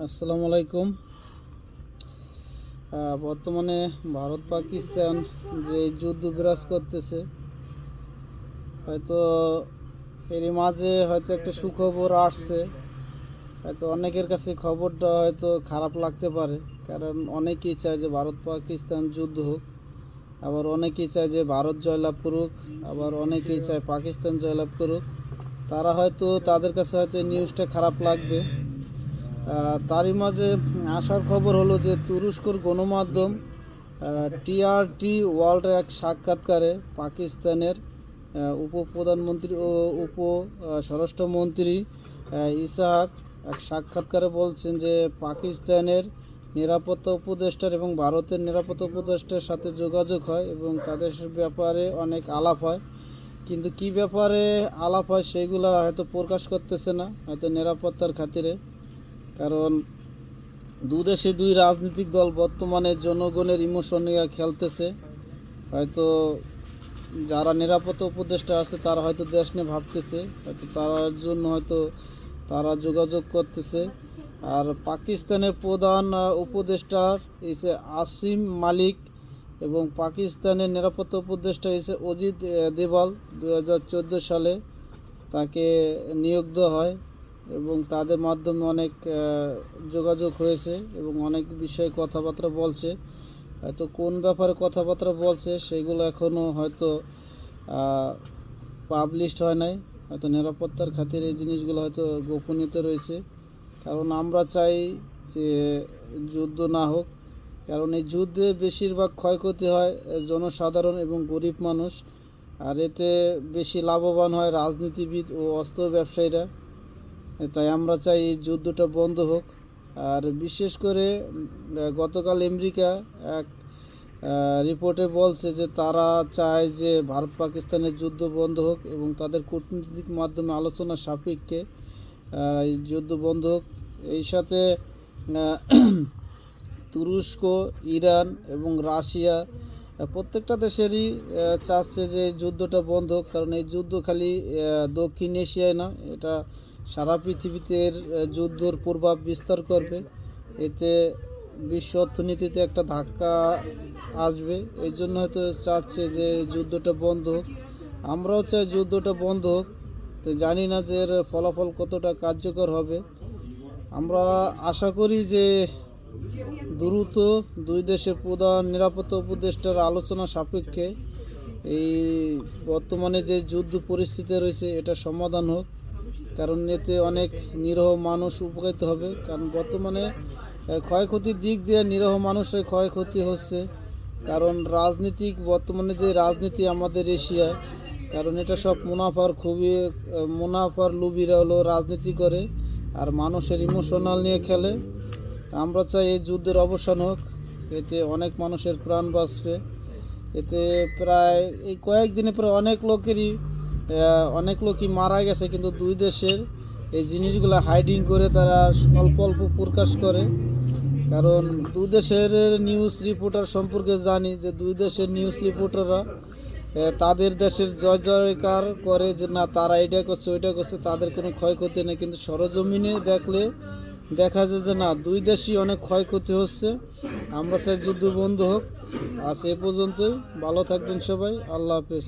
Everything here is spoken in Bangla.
আসসালামু আলাইকুম। বর্তমানে ভারত পাকিস্তান যে যুদ্ধ বিরাজ করতেছে, হয়তো এরই মাঝে হয়তো একটা সুখবর আসছে। হয়তো অনেকের কাছে খবরটা হয়তো খারাপ লাগতে পারে, কারণ অনেকেই চায় যে ভারত পাকিস্তান যুদ্ধ হোক, আবার অনেকেই চায় যে ভারত জয়লাভ করুক, আবার অনেকেই চায় পাকিস্তান জয়লাভ করুক। তারা হয়তো তাদের কাছে হয়তো নিউজটা খারাপ লাগবে। তারই মাঝে আসার খবর হলো যে তুরস্কর গণমাধ্যম টিআরটি ওয়ার্ল্ড এক সাক্ষাৎকারে পাকিস্তানের উপপ্রধানমন্ত্রী ও উপ স্বরাষ্ট্রমন্ত্রী ইসাহাক এক সাক্ষাৎকারে বলছেন যে পাকিস্তানের নিরাপত্তা উপদেষ্টার এবং ভারতের নিরাপত্তা উপদেষ্টার সাথে যোগাযোগ হয় এবং তাদের ব্যাপারে অনেক আলাপ হয়। কিন্তু কি ব্যাপারে আলাপ হয় সেগুলো হয়তো প্রকাশ করতেছে না, হয়তো নিরাপত্তার খাতিরে। কারণ দু দেশে দুই রাজনৈতিক দল বর্তমানে জনগণের ইমোশন খেলতেছে। হয়তো যারা নিরাপত্তা উপদেষ্টা আছে, তারা হয়তো দেশ নিয়ে ভাবতেছে, হয়তো তার জন্য হয়তো তারা যোগাযোগ করতেছে। আর পাকিস্তানের প্রধান উপদেষ্টার এসে আসিম মালিক এবং পাকিস্তানের নিরাপত্তা উপদেষ্টা এসে অজিত দেওয়াল দু সালে তাকে নিয়োগ দেওয়া হয়। এবং তাদের মাধ্যমে অনেক যোগাযোগ হয়েছে এবং অনেক বিষয়ে কথাবার্তা বলছে। হয়তো কোন ব্যাপারে কথাবার্তা বলছে সেগুলো এখনও হয়তো পাবলিশড হয় নাই। হয়তো নিরাপত্তার খাতিরে এই জিনিসগুলো হয়তো গোপনীয়তা রয়েছে। কারণ আমরা চাই যে যুদ্ধ না হোক, কারণ এই যুদ্ধে বেশিরভাগ ক্ষয়ক্ষতি হয় জনসাধারণ এবং গরিব মানুষ। আর এতে বেশি লাভবান হয় রাজনীতিবিদ ও অস্ত্র ব্যবসায়ীরা। তাই আমরা চাই এই যুদ্ধটা বন্ধ হোক। আর বিশেষ করে গতকাল আমেরিকা এক রিপোর্টে বলছে যে তারা চায় যে ভারত পাকিস্তানের যুদ্ধ বন্ধ হোক এবং তাদের কূটনৈতিক মাধ্যমে আলোচনা সাপেক্ষে যুদ্ধ বন্ধ হোক। এই সাথে তুরস্ক, ইরান এবং রাশিয়া প্রত্যেকটা দেশেরই চাচ্ছে যে যুদ্ধটা বন্ধ হোক, কারণ এই যুদ্ধ খালি দক্ষিণ এশিয়ায় না, এটা সারা পৃথিবীতে যুদ্ধর প্রভাব বিস্তার করবে। এতে বিশ্ব অর্থনীতিতে একটা ধাক্কা আসবে। এই জন্য হয়তো চাচ্ছে যে যুদ্ধটা বন্ধ হোক। আমরাও চাই যুদ্ধটা বন্ধ হোক। তো জানি না যে এর ফলাফল কতটা কার্যকর হবে। আমরা আশা করি যে দ্রুত দুই দেশের প্রধান নিরাপত্তা উপদেষ্টার আলোচনা সাপেক্ষে এই বর্তমানে যে যুদ্ধ পরিস্থিতি রয়েছে, এটা সমাধান হোক। কারণ এতে অনেক নিরহ মানুষ উপকৃত হবে। কারণ বর্তমানে ক্ষয়ক্ষতির দিক দিয়ে নিরহ মানুষের ক্ষয়ক্ষতি হচ্ছে। কারণ রাজনীতিক, বর্তমানে যে রাজনীতি আমাদের এশিয়ায় কারণ এটা সব মুনাফার খুবই মুনাফার লুবিরা হলো রাজনীতি করে, আর মানুষের ইমোশনাল নিয়ে খেলে। আমরা চাই এই যুদ্ধের অবসান হোক। এতে অনেক মানুষের প্রাণ বাঁচবে। এতে প্রায় এই কয়েকদিনে প্রায় অনেক লোকেরই অনেক লোকই মারা গেছে, কিন্তু দুই দেশের এই জিনিসগুলো হাইডিং করে তারা অল্প অল্প প্রকাশ করে। কারণ দুই দেশের নিউজ রিপোর্টার সম্পর্কে জানি যে দুই দেশের নিউজ রিপোর্টাররা তাদের দেশের জয় জয়কার করে যে না, তারা এটা করছে, ওইটা করছে, তাদের কোনো ক্ষয়ক্ষতি নেই। কিন্তু সরজমিনে দেখলে দেখা যায় যে না, দুই দেশই অনেক ক্ষয়ক্ষতি হচ্ছে। আমরা চাই যুদ্ধ বন্ধ হোক। আজ এ পর্যন্তই। ভালো থাকবেন সবাই। আল্লাহ হাফেজ।